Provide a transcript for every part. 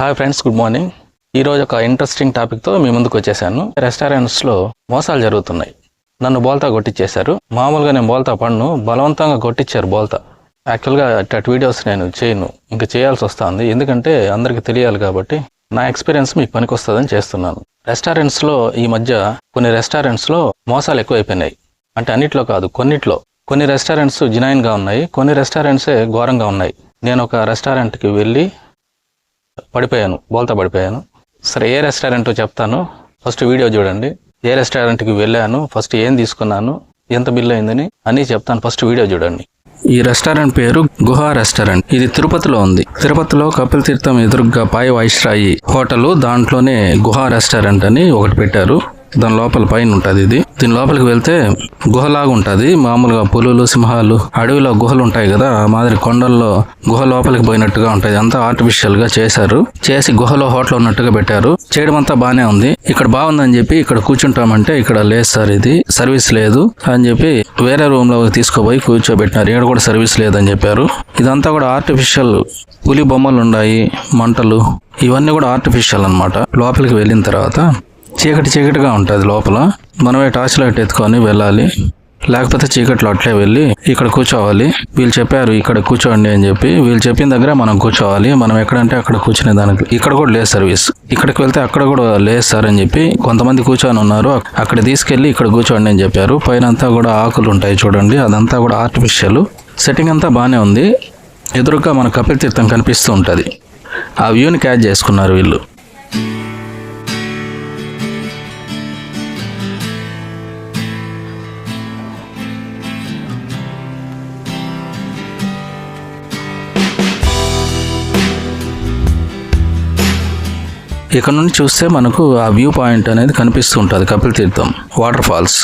Hi friends good morning ఈరోజు ఒక interesting టాపిక్తో మీ ముందుకు వచ్చేసాను. రెస్టారెంట్స్లో మోసాలు జరుగుతున్నాయి. నన్ను బోల్తా కొట్టించేశారు మామూలుగా నేను బోల్తా పన్ను బలవంతంగా కొట్టించారు బోల్తా. యాక్చువల్గా అటు వీడియోస్ నేను చేయను. ఇంకా చేయాల్సి వస్తుంది. ఎందుకంటే అందరికీ తెలియాలి కాబట్టి నా ఎక్స్పీరియన్స్ మీకు పనికొస్తుందని చేస్తున్నాను. రెస్టారెంట్స్లో ఈ మధ్య కొన్ని రెస్టారెంట్స్లో మోసాలు ఎక్కువైపోయినాయి. అంటే అన్నిట్లో కాదు కొన్నిట్లో. కొన్ని రెస్టారెంట్స్ జినైన్గా ఉన్నాయి. కొన్ని రెస్టారెంట్సే ఘోరంగా ఉన్నాయి. నేను ఒక రెస్టారెంట్కి వెళ్ళి పడిపోయాను బోల్తా పడిపోయాను. సరే ఏ రెస్టారెంట్ చెప్తాను. ఫస్ట్ వీడియో చూడండి. ఏ రెస్టారెంట్కి వెళ్ళాను ఫస్ట్ ఏం తీసుకున్నాను ఎంత బిల్ అయిందని అని చెప్తాను. ఫస్ట్ వీడియో చూడండి. ఈ రెస్టారెంట్ పేరు గుహా రెస్టారెంట్. ఇది తిరుపతిలో ఉంది. తిరుపతిలో కపిల్ తీర్థం ఎదురుగా పాయ్ వైశ్రాయి హోటల్ దాంట్లోనే గుహా రెస్టారెంట్ అని ఒకటి పెట్టారు. దాని లోపల పైన ఉంటుంది ఇది. దీని లోపలికి వెళ్తే గుహలాగా ఉంటుంది. మామూలుగా పులులు సింహాలు అడవిలో గుహలు ఉంటాయి కదా ఆ మాదిరి కొండల్లో గుహ లోపలికి పోయినట్టుగా ఉంటుంది. అంతా ఆర్టిఫిషియల్గా చేశారు. చేసి గుహలో హోటల్ ఉన్నట్టుగా పెట్టారు. చేయడం అంతా బానే ఉంది. ఇక్కడ బాగుందని చెప్పి ఇక్కడ కూర్చుంటామంటే ఇక్కడ లేదు సార్ ఇది సర్వీస్ లేదు అని చెప్పి వేరే రూమ్లో తీసుకుపోయి కూర్చోబెట్టినారు. ఇక్కడ కూడా సర్వీస్ లేదని చెప్పారు. ఇదంతా కూడా ఆర్టిఫిషియల్ పులి బొమ్మలు ఉన్నాయి మంటలు ఇవన్నీ కూడా ఆర్టిఫిషియల్ అన్నమాట. లోపలికి వెళ్ళిన తర్వాత చీకటి చీకటిగా ఉంటుంది లోపల. మనమే టార్చ్ లైట్ ఎత్తుకొని వెళ్ళాలి. లేకపోతే చీకట్లో అట్లే వెళ్ళి ఇక్కడ కూర్చోవాలి. వీళ్ళు చెప్పారు ఇక్కడ కూర్చోండి అని చెప్పి. వీళ్ళు చెప్పిన దగ్గర మనం కూర్చోవాలి. మనం ఎక్కడంటే అక్కడ కూర్చునే దానికి. ఇక్కడ కూడా లేదు సర్వీస్. ఇక్కడికి వెళ్తే అక్కడ కూడా లేదు సార్ అని చెప్పి కొంతమంది కూర్చొని ఉన్నారు. అక్కడ తీసుకెళ్ళి ఇక్కడ కూర్చోండి అని చెప్పారు. పైన అంతా కూడా ఆకులు ఉంటాయి చూడండి. అదంతా కూడా ఆర్టిఫిషియల్ సెట్టింగ్ అంతా బాగానే ఉంది. ఎదురుగా మన కపిల్ తీర్థం కనిపిస్తూ ఉంటుంది. ఆ వ్యూని క్యాచ్ చేసుకున్నారు వీళ్ళు. ఇక్కడ నుండి చూస్తే మనకు ఆ వ్యూ పాయింట్ అనేది కనిపిస్తూ ఉంటుంది కపిల్ తీర్థం వాటర్ ఫాల్స్.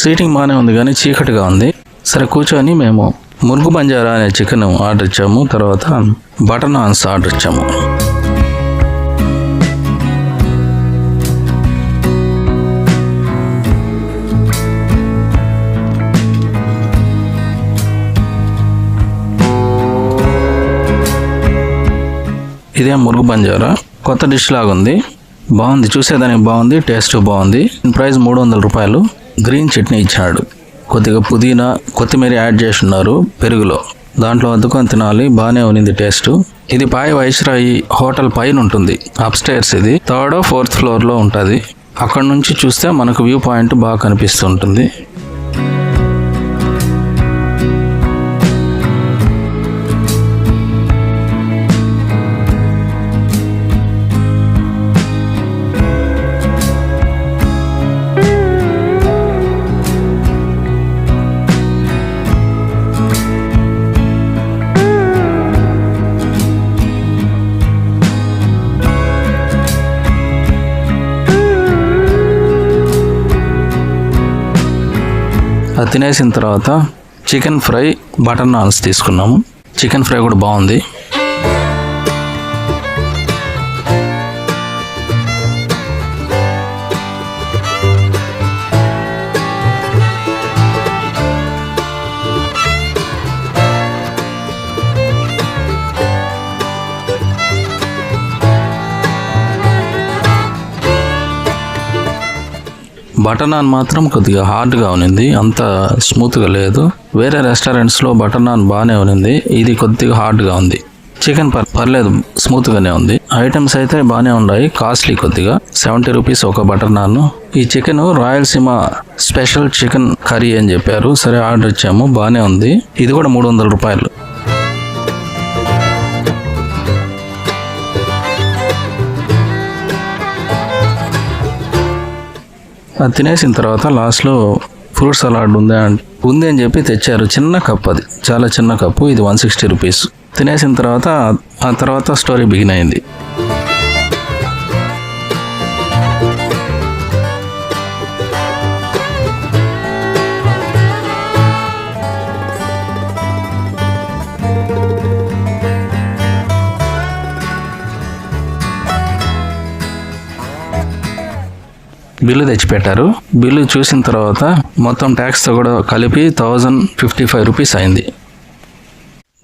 సీటింగ్ బాగానే ఉంది కానీ చీకటిగా ఉంది. సరే కూర్చొని మేము మురుగు బంజారా అనే చికెన్ ఆర్డర్ ఇచ్చాము. తర్వాత బటర్ నాన్స్ ఆర్డర్ ఇచ్చాము. ఇదే మురుగు బంజారా. కొత్త డిష్ లాగా ఉంది. బాగుంది. చూసేదానికి బాగుంది. టేస్ట్ బాగుంది. ప్రైస్ మూడు వందల రూపాయలు. గ్రీన్ చట్నీ ఇచ్చాడు. కొద్దిగా పుదీనా కొత్తిమీర యాడ్ చేసి ఉన్నారు పెరుగులో. దాంట్లో అద్దుకొని తినాలి. బాగానే ఉన్నింది టేస్ట్. ఇది పాయ్ వైశ్రాయి హోటల్ పైన ఉంటుంది. అప్స్టైర్స్ ఇది. థర్డ్ ఫోర్త్ ఫ్లోర్లో ఉంటుంది. అక్కడ నుంచి చూస్తే మనకు వ్యూ పాయింట్ బాగా కనిపిస్తుంటుంది అది తినేసిన తర్వాత చికెన్ ఫ్రై బటర్ నాన్స్ తీసుకున్నాము. చికెన్ ఫ్రై కూడా బాగుంది. బటర్ నాన్ మాత్రం కొద్దిగా హార్డ్గా ఉన్నింది అంత స్మూత్గా లేదు. వేరే రెస్టారెంట్స్లో బటర్ నాన్ బాగానే ఉన్నింది ఇది కొద్దిగా హార్డ్గా ఉంది. చికెన్ పర్ పర్లేదు స్మూత్గానే ఉంది. ఐటమ్స్ అయితే బాగానే ఉన్నాయి. కాస్ట్లీ కొద్దిగా. సెవెంటీ రూపీస్ ఒక బటర్ నాన్ ఈ chicken Rayalaseema special chicken curry అని చెప్పారు. సరే ఆర్డర్ ఇచ్చాము. బాగానే ఉంది. ఇది కూడా మూడు వందల రూపాయలు. అది తినేసిన తర్వాత లాస్ట్లో ఫ్రూట్ సలాడ్ ఉందా ఉంది అని చెప్పి తెచ్చారు. చిన్న కప్ అది. చాలా చిన్న కప్పు. ఇది వన్ సిక్స్టీ రూపీస్. తినేసిన తర్వాత ఆ తర్వాత స్టోరీ బిగిన్ అయింది. బిల్లు తెచ్చిపెట్టారు. బిల్లు చూసిన తర్వాత మొత్తం ట్యాక్స్తో కూడా కలిపి థౌజండ్ ఫిఫ్టీ ఫైవ్ రూపీస్ అయింది.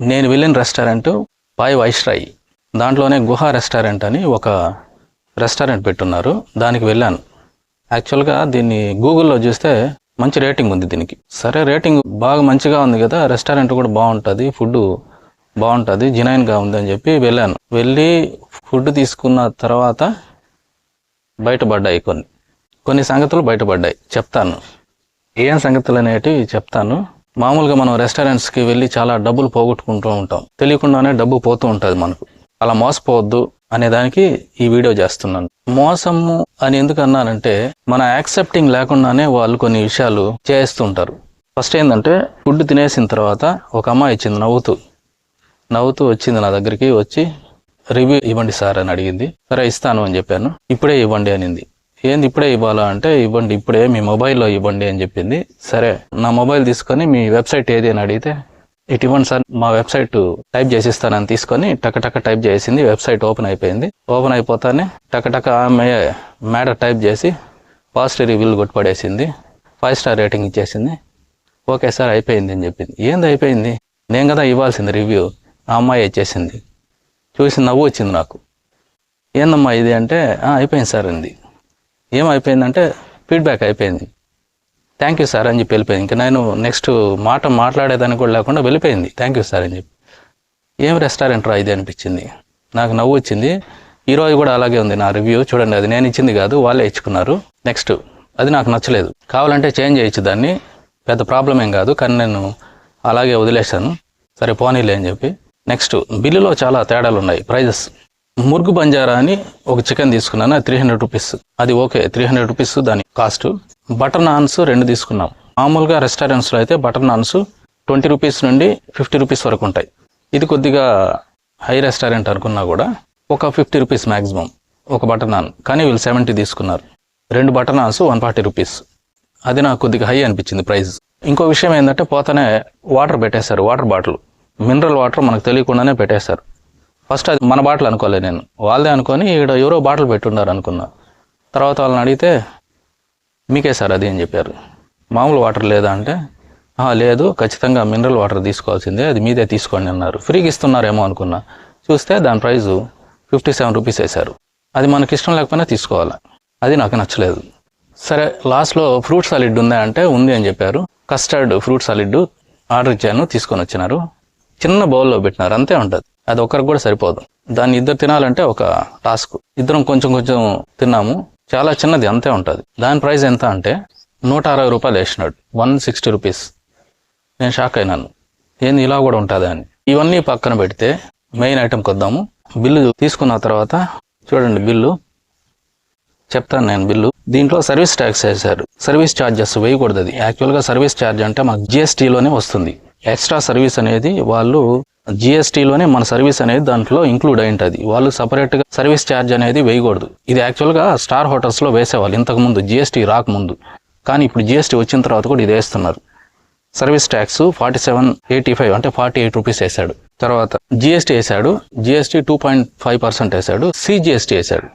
నేను వెళ్ళిన రెస్టారెంట్ పాయ్ వైష్రాయి. దాంట్లోనే గుహ రెస్టారెంట్ అని ఒక రెస్టారెంట్ పెట్టున్నారు. దానికి వెళ్ళాను. యాక్చువల్గా దీన్ని గూగుల్లో చూస్తే మంచి రేటింగ్ ఉంది దీనికి. సరే రేటింగ్ బాగా మంచిగా ఉంది కదా రెస్టారెంట్ కూడా బాగుంటుంది ఫుడ్ బాగుంటుంది జినైన్గా ఉంది అని చెప్పి వెళ్ళాను. వెళ్ళి ఫుడ్ తీసుకున్న తర్వాత బయటపడ్డాయి కొన్ని. కొన్ని సంగతులు బయటపడ్డాయి. చెప్తాను. ఏం సంగతులు అనేటివి చెప్తాను. మామూలుగా మనం రెస్టారెంట్స్కి వెళ్ళి చాలా డబ్బులు పోగొట్టుకుంటూ ఉంటాం. తెలియకుండానే డబ్బు పోతూ ఉంటుంది మనకు. అలా మోసపోవద్దు అనే దానికి ఈ వీడియో చేస్తున్నాను. మోసము అని ఎందుకు అన్నానంటే మన యాక్సెప్టింగ్ లేకుండానే వాళ్ళు కొన్ని విషయాలు చేస్తుంటారు ఫస్ట్ ఏంటంటే ఫుడ్ తినేసిన తర్వాత ఒక అమ్మాయి ఇచ్చింది నవ్వుతూ. నవ్వుతూ వచ్చింది నా దగ్గరికి వచ్చి రివ్యూ ఇవ్వండి సార్ అని అడిగింది. సరే ఇస్తాను అని చెప్పాను. ఇప్పుడే ఇవ్వండి అనింది. ఏంది ఇప్పుడే ఇవ్వాలా అంటే ఇవ్వండి ఇప్పుడే మీ మొబైల్లో ఇవ్వండి అని చెప్పింది. సరే నా మొబైల్ తీసుకొని మీ వెబ్సైట్ ఏది అని అడిగితే ఇటు ఇవ్వండి సార్ మా వెబ్సైట్ టైప్ చేసిస్తానని తీసుకొని టకటక టైప్ చేసింది. వెబ్సైట్ ఓపెన్ అయిపోయింది. ఓపెన్ అయిపోతానే టకటక ఆమె మ్యాటర్ టైప్ చేసి పాజిటివ్ రివ్యూలు కొట్టుపడేసింది. ఫైవ్ స్టార్ రేటింగ్ ఇచ్చేసింది. ఓకే సార్ అయిపోయింది అని చెప్పింది. ఏంది అయిపోయింది? నేను కదా ఇవ్వాల్సింది రివ్యూ. ఆ అమ్మాయి ఇచ్చేసింది చూసి నవ్వు వచ్చింది నాకు. ఏందమ్మా ఇది? అంటే అయిపోయింది సార్ అంది. ఏమైపోయిందంటే ఫీడ్బ్యాక్ అయిపోయింది. థ్యాంక్ యూ సార్ అని చెప్పి వెళ్ళిపోయింది. ఇంకా నేను నెక్స్ట్ మాట మాట్లాడేదానికి కూడా లేకుండా వెళ్ళిపోయింది. థ్యాంక్ యూ సార్ అని చెప్పి. ఏం రెస్టారెంట్ రా ఇది అనిపించింది. నాకు నవ్వు వచ్చింది. ఈరోజు కూడా అలాగే ఉంది నా రివ్యూ చూడండి అది నేను ఇచ్చింది కాదు వాళ్ళే ఇచ్చుకున్నారు. నెక్స్ట్ అది నాకు నచ్చలేదు. కావాలంటే చేంజ్ చేయొచ్చు దాన్ని. పెద్ద ప్రాబ్లం ఏం కాదు కానీ నేను అలాగే వదిలేశాను. సరే పోనీలే అని చెప్పి. నెక్స్ట్ బిల్లులో చాలా తేడాలు ఉన్నాయి. ప్రైజెస్ మురుగు బంజారా అని ఒక చికెన్ తీసుకున్నాను త్రీ హండ్రెడ్ రూపీస్ అది ఓకే త్రీ హండ్రెడ్ రూపీస్ దాని కాస్ట్ బటర్ నాన్స్ రెండు తీసుకున్నాం. మామూలుగా రెస్టారెంట్స్లో అయితే బటర్ నాన్స్ ట్వంటీ రూపీస్ నుండి ఫిఫ్టీ రూపీస్ వరకు ఉంటాయి. ఇది కొద్దిగా హై రెస్టారెంట్ అనుకున్నా కూడా ఒక ఫిఫ్టీ రూపీస్ మ్యాక్సిమం ఒక బటర్ నాన్. కానీ వీళ్ళు సెవెంటీ తీసుకున్నారు. రెండు butter naans one forty rupees అది నాకు కొద్దిగా హై అనిపించింది ప్రైస్ ఇంకో విషయం ఏంటంటే పోతానే వాటర్ పెట్టేశారు వాటర్ బాటిల్ మినరల్ వాటర్ మనకు తెలియకుండానే పెట్టేశారు. ఫస్ట్ అది మన బాటలు అనుకోలే నేను. వాళ్ళదే అనుకొని ఇక్కడ ఎవరో బాటిల్ పెట్టున్నారు అనుకున్నా. తర్వాత వాళ్ళని అడిగితే మీకే సార్ అది అని చెప్పారు. మామూలు వాటర్ లేదా? అంటే లేదు ఖచ్చితంగా మినరల్ వాటర్ తీసుకోవాల్సిందే అది మీదే తీసుకోండి అన్నారు. ఫ్రీగా ఇస్తున్నారేమో అనుకున్నా. చూస్తే దాని ప్రైజు ఫిఫ్టీ సెవెన్ రూపీస్ వేశారు. అది మనకి ఇష్టం లేకపోయినా తీసుకోవాలి? అది నాకు నచ్చలేదు. సరే లాస్ట్లో ఫ్రూట్ సాలిడ్ ఉందా అంటే ఉంది అని చెప్పారు. కస్టర్డ్ ఫ్రూట్ సాలిడ్ ఆర్డర్ ఇచ్చాను తీసుకొని వచ్చినారు. చిన్న బౌల్లో పెట్టినారు అంతే ఉంటుంది. అది ఒక్కరికి కూడా సరిపోదు. దాన్ని ఇద్దరు తినాలంటే ఒక టాస్క్. ఇద్దరం కొంచెం కొంచెం తిన్నాము. చాలా చిన్నది అంతే ఉంటుంది. దాని ప్రైస్ ఎంత అంటే నూట అరవై రూపాయలు వేసినాడు. One sixty rupees. నేను షాక్ అయినాను. ఏంది ఇలా కూడా ఉంటుందా అని. ఇవన్నీ పక్కన పెడితే మెయిన్ ఐటెంకి వద్దాము. బిల్లు తీసుకున్న తర్వాత చూడండి బిల్లు. చెప్తాను నేను బిల్లు. దీంట్లో సర్వీస్ ట్యాక్స్ వేశారు. సర్వీస్ ఛార్జెస్ వేయకూడదు అది. యాక్చువల్గా సర్వీస్ ఛార్జ్ అంటే మాకు జిఎస్టీలోనే వస్తుంది. ఎక్స్ట్రా సర్వీస్ అనేది వాళ్ళు జిఎస్టీలోనే మన సర్వీస్ అనేది దాంట్లో ఇంక్లూడ్ అయి ఉంటుంది వాళ్ళు సపరేట్గా సర్వీస్ ఛార్జ్ అనేది వేయకూడదు. ఇది యాక్చువల్గా స్టార్ హోటల్స్లో వేసేవాళ్ళు ఇంతకుముందు జిఎస్టీ రాకముందు. కానీ ఇప్పుడు జిఎస్టీ వచ్చిన తర్వాత కూడా ఇది వేస్తున్నారు. Service tax forty seven eighty five అంటే ఫార్టీ ఎయిట్ రూపీస్ వేశాడు తర్వాత జిఎస్టీ వేశాడు GST two point five percent వేశాడు సిజిఎస్టీ వేశాడు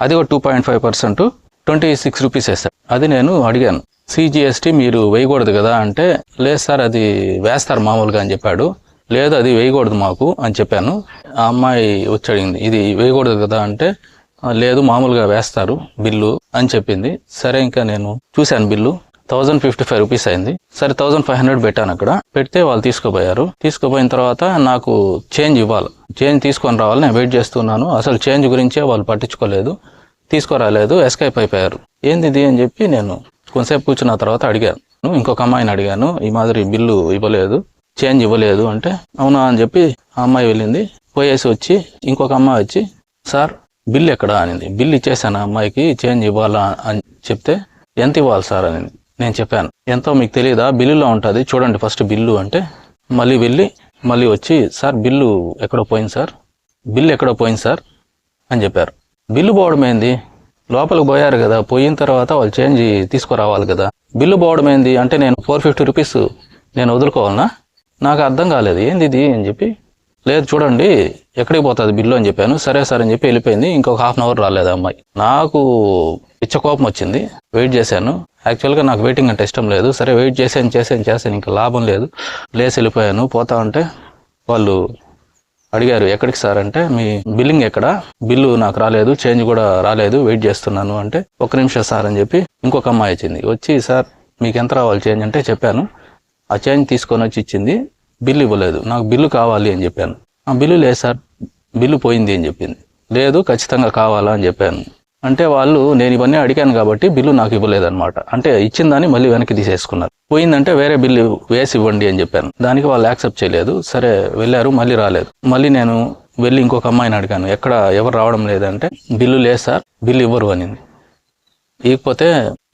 అది ఒక two point five percent twenty six rupees వేశాడు అది నేను అడిగాను. సిజిఎస్టీ మీరు వేయకూడదు కదా అంటే లేదు సార్ అది వేస్తారు మామూలుగా అని చెప్పాడు. లేదు అది వేయకూడదు మాకు అని చెప్పాను. ఆ అమ్మాయి వచ్చి అడిగింది ఇది వేయకూడదు కదా అంటే లేదు మామూలుగా వేస్తారు బిల్లు అని చెప్పింది. సరే ఇంకా నేను చూశాను bill. Thousand fifty five rupees అయింది. సరే థౌజండ్ ఫైవ్ హండ్రెడ్ పెట్టాను అక్కడ. పెడితే వాళ్ళు తీసుకుపోయారు. తీసుకుపోయిన తర్వాత నాకు చేంజ్ ఇవ్వాలి. చేంజ్ తీసుకొని రావాలి నేను వెయిట్ చేస్తున్నాను. అసలు చేంజ్ గురించే వాళ్ళు పట్టించుకోలేదు. తీసుకురాలేదు ఎస్కేప్ అయిపోయారు. ఏంది ఇది అని చెప్పి నేను కొంతసేపు కూర్చున్న తర్వాత అడిగాను. ఇంకొక అమ్మాయిని అడిగాను. ఈ మాదిరి బిల్లు ఇవ్వలేదు. చేంజ్ ఇవ్వలేదు అంటే అవునా అని చెప్పి ఆ అమ్మాయి వెళ్ళింది. పోయేసి వచ్చి ఇంకొక అమ్మాయి వచ్చి సార్ బిల్ ఎక్కడా? అనింది. బిల్ ఇచ్చేసాను ఆ అమ్మాయికి చేంజ్ ఇవ్వాలా? అని చెప్తే ఎంత ఇవ్వాలి సార్? అని నేను చెప్పాను. ఎంతో మీకు తెలియదా బిల్లులో ఉంటుంది. చూడండి ఫస్ట్ బిల్లు అంటే. మళ్ళీ వెళ్ళి మళ్ళీ వచ్చి సార్ బిల్లు ఎక్కడో పోయింది సార్? బిల్లు ఎక్కడో పోయింది సార్? అని చెప్పారు. బిల్లు పోవడం ఏంది? లోపలికి పోయారు కదా. పోయిన తర్వాత వాళ్ళు చేంజ్ తీసుకురావాలి కదా. బిల్లు పోవడం ఏంది? అంటే నేను ఫోర్ ఫిఫ్టీ రూపీస్ నేను వదులుకోవాలనా? నాకు అర్థం కాలేదు. ఏంది ఇది అని చెప్పి లేదు చూడండి ఎక్కడికి పోతుంది బిల్లు అని చెప్పాను. సరే సరే అని చెప్పి వెళ్ళిపోయింది. ఇంకొక హాఫ్ అన్ అవర్ రాలేదు అమ్మాయి. నాకు పిచ్చ కోపం వచ్చింది. వెయిట్ చేశాను. యాక్చువల్గా నాకు వెయిటింగ్ అంటే ఇష్టం లేదు. సరే వెయిట్ చేసాను చేసాను చేశాను. ఇంకా లాభం లేదు. లేసి వెళ్ళిపోయాను. పోతా ఉంటే వాళ్ళు అడిగారు ఎక్కడికి సార్? అంటే మీ బిల్లింగ్ ఎక్కడ? బిల్లు నాకు రాలేదు. చేంజ్ కూడా రాలేదు. వెయిట్ చేస్తున్నాను. అంటే ఒక నిమిషం సార్ అని చెప్పి ఇంకొక అమ్మాయి వచ్చింది. వచ్చి సార్ మీకు ఎంత రావాలి చేంజ్? అంటే చెప్పాను. ఆ చేంజ్ తీసుకొని వచ్చి ఇచ్చింది. బిల్లు ఇవ్వలేదు. నాకు బిల్లు కావాలి అని చెప్పాను. ఆ బిల్లు లేదు సార్. బిల్లు పోయింది అని చెప్పింది. లేదు ఖచ్చితంగా కావాలా అని చెప్పాను. అంటే వాళ్ళు నేను ఇవన్నీ అడిగాను కాబట్టి బిల్లు నాకు ఇవ్వలేదన్నమాట. అంటే ఇచ్చిందని మళ్ళీ వెనక్కి తీసేసుకున్నారు. పోయిందంటే వేరే బిల్లు వేసి ఇవ్వండి అని చెప్పాను. దానికి వాళ్ళు యాక్సెప్ట్ చేయలేదు. సరే వెళ్ళారు మళ్ళీ రాలేదు. మళ్ళీ నేను వెళ్ళి ఇంకొక అమ్మాయిని అడిగాను. ఎక్కడ ఎవరు రావడం లేదంటే బిల్లు లేదు సార్ బిల్లు ఇవ్వరు అనింది. ఇకపోతే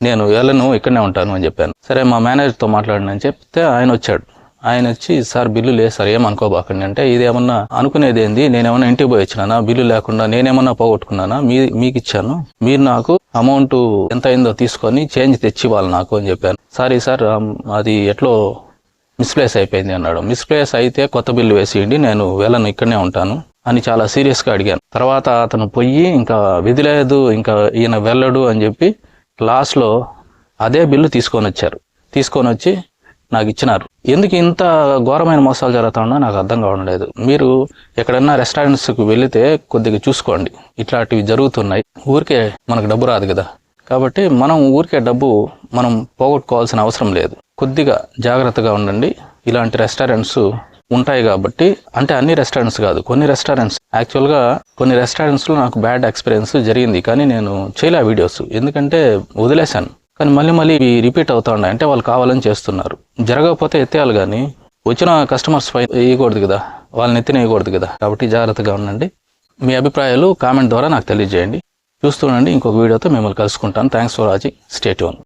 నేను వెళ్ళను ఇక్కడనే ఉంటాను అని చెప్పాను. సరే మా మేనేజర్తో మాట్లాడిన అని చెప్తే ఆయన వచ్చాడు. ఆయన వచ్చి సార్ బిల్లు లేదు సార్ ఏమనుకోబాకండి అంటే ఇది ఏమన్నా అనుకునేది ఏంది? నేనేమన్నా ఇంటికి పోయి వచ్చినానా? బిల్లు లేకుండా నేనేమన్నా పోగొట్టుకున్నానా? మీ మీకు ఇచ్చాను మీరు నాకు అమౌంట్ ఎంత అయిందో తీసుకొని చేంజ్ తెచ్చి ఇవ్వాలి నాకు అని చెప్పాను. సారీ సార్ అది ఎట్లో మిస్ప్లేస్ అయిపోయింది అన్నాడు. మిస్ప్లేస్ అయితే కొత్త బిల్లు వేసేయండి నేను వెళ్ళను ఇక్కడనే ఉంటాను అని చాలా సీరియస్గా అడిగాను. తర్వాత అతను పోయి ఇంకా విధిలేదు ఇంకా ఈయన వెళ్ళడు అని చెప్పి లాస్ట్లో అదే బిల్లు తీసుకొని వచ్చారు. తీసుకొని వచ్చి నాకు ఇచ్చినారు ఎందుకు ఇంత ఘోరమైన మోసాలు జరుగుతుందో నాకు అర్థం కావడం లేదు మీరు ఎక్కడన్నా రెస్టారెంట్స్కి వెళితే కొద్దిగా చూసుకోండి. ఇట్లాంటివి జరుగుతున్నాయి. ఊరికే మనకు డబ్బు రాదు కదా. కాబట్టి మనం ఊరికే డబ్బు మనం పోగొట్టుకోవాల్సిన అవసరం లేదు. కొద్దిగా జాగ్రత్తగా ఉండండి. ఇలాంటి రెస్టారెంట్స్ ఉంటాయి కాబట్టి అంటే అన్ని రెస్టారెంట్స్ కాదు కొన్ని రెస్టారెంట్స్. యాక్చువల్గా కొన్ని రెస్టారెంట్స్లో నాకు బ్యాడ్ ఎక్స్పీరియన్స్ జరిగింది. కానీ నేను చేయలే వీడియోస్. ఎందుకంటే వదిలేశాను. కానీ మళ్ళీ మళ్ళీ ఇవి రిపీట్ అవుతా ఉన్నాయి. అంటే వాళ్ళు కావాలని చేస్తున్నారు. జరగకపోతే ఎత్తేయాలి కానీ వచ్చిన కస్టమర్స్ పై వేయకూడదు కదా. వాళ్ళని ఎత్తిన వేయకూడదు కదా. కాబట్టి జాగ్రత్తగా ఉండండి. మీ అభిప్రాయాలు కామెంట్ ద్వారా నాకు తెలియజేయండి. చూస్తుండండి ఇంకొక వీడియోతో మిమ్మల్ని కలుసుకుంటాను. Thanks for watching state